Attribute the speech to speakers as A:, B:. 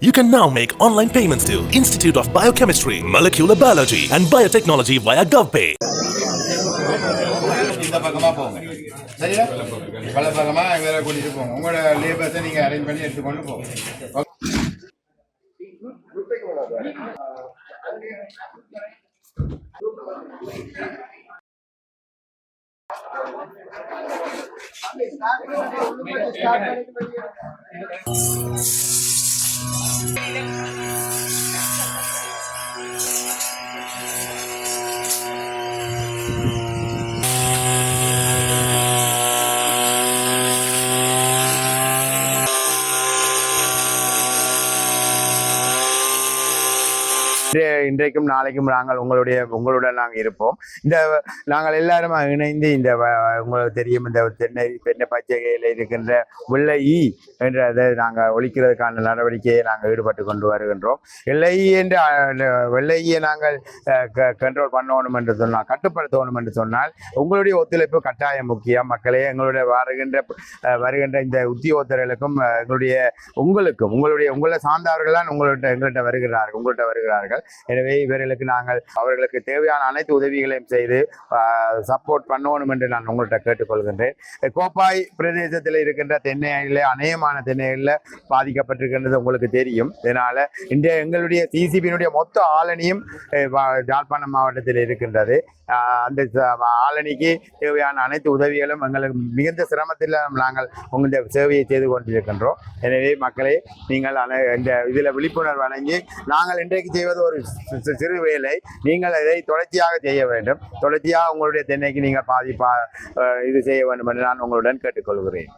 A: You can now make online payments to Institute of Biochemistry, Molecular Biology and Biotechnology via GovPay.
B: இந்த பக்கமா போங்க சரியா பல பக்கமா வேற கூட்டிட்டு போங்க உங்களோட லேபர்ஸை நீங்க அரேஞ்ச் பண்ணி எடுத்துக்கொண்டு போங்க
C: இன்றைய- இன்றைக்கும் நாளைக்கும் நாங்கள் உங்களுடைய உங்களுடன் நாங்கள் இருப்போம். இந்த நாங்கள் எல்லாரும் இணைந்து இந்த உங்களுக்கு தெரியும் இந்த தென்னை தென்னை பச்சைகையில் இருக்கின்ற வெள்ளை ஈ என்றதை நாங்கள் ஒழிக்கிறதுக்கான நடவடிக்கையை நாங்கள் ஈடுபட்டு கொண்டு வருகின்றோம். வெள்ளை ஈ என்ற வெள்ளை ஈயை நாங்கள் கண்ட்ரோல் பண்ணணும் என்று சொன்னால் கட்டுப்படுத்தணும் என்று சொன்னால் உங்களுடைய ஒத்துழைப்பு கட்டாயம் முக்கியம். மக்களே எங்களுடைய வருகின்ற வருகின்ற இந்த உத்தியோகத்தர்களுக்கும் எங்களுடைய உங்களுக்கும் உங்களுடைய உங்களை சார்ந்தவர்கள் தான் உங்கள்கிட்ட எங்கள்கிட்ட வருகிறார்கள் உங்கள்கிட்ட வருகிறார்கள். எனவே இவர்களுக்கு நாங்கள் அவர்களுக்கு தேவையான அனைத்து உதவிகளையும் செய்து சப்போர்ட் பண்ணணும் என்று நான் உங்கள்கிட்ட கேட்டுக்கொள்கின்றேன். கோப்பாய் பிரதேசத்தில் இருக்கின்ற தென்னையில் அநேகமான தென்னைகளில் பாதிக்கப்பட்டிருக்கின்றது உங்களுக்கு தெரியும். இதனால இன்றைய எங்களுடைய சிசிபியினுடைய மொத்த ஆளணியும் ஜாழ்ப்பாணம் மாவட்டத்தில் இருக்கின்றது. அந்த ச- ஆளணிக்கு தேவையான அனைத்து உதவிகளும் எங்களுக்கு மிகுந்த சிரமத்தில் நாங்கள் உங்களுடைய சேவையை செய்து கொண்டிருக்கின்றோம். எனவே மக்களே நீங்கள் அனை- இந்த இதில் விழிப்புணர்வு வழங்கி நாங்கள் இன்றைக்கு செய்வது ஒரு ஒரு சிறு வேலை. நீங்கள் இதை தொடர்ச்சியாக செய்ய வேண்டும். தொடர்ச்சியாக உங்களுடைய தென்னைக்கு நீங்கள் பாதிப்பா இது செய்ய வேண்டும் என்று நான் உங்களுடன் கேட்டுக்கொள்கிறேன்.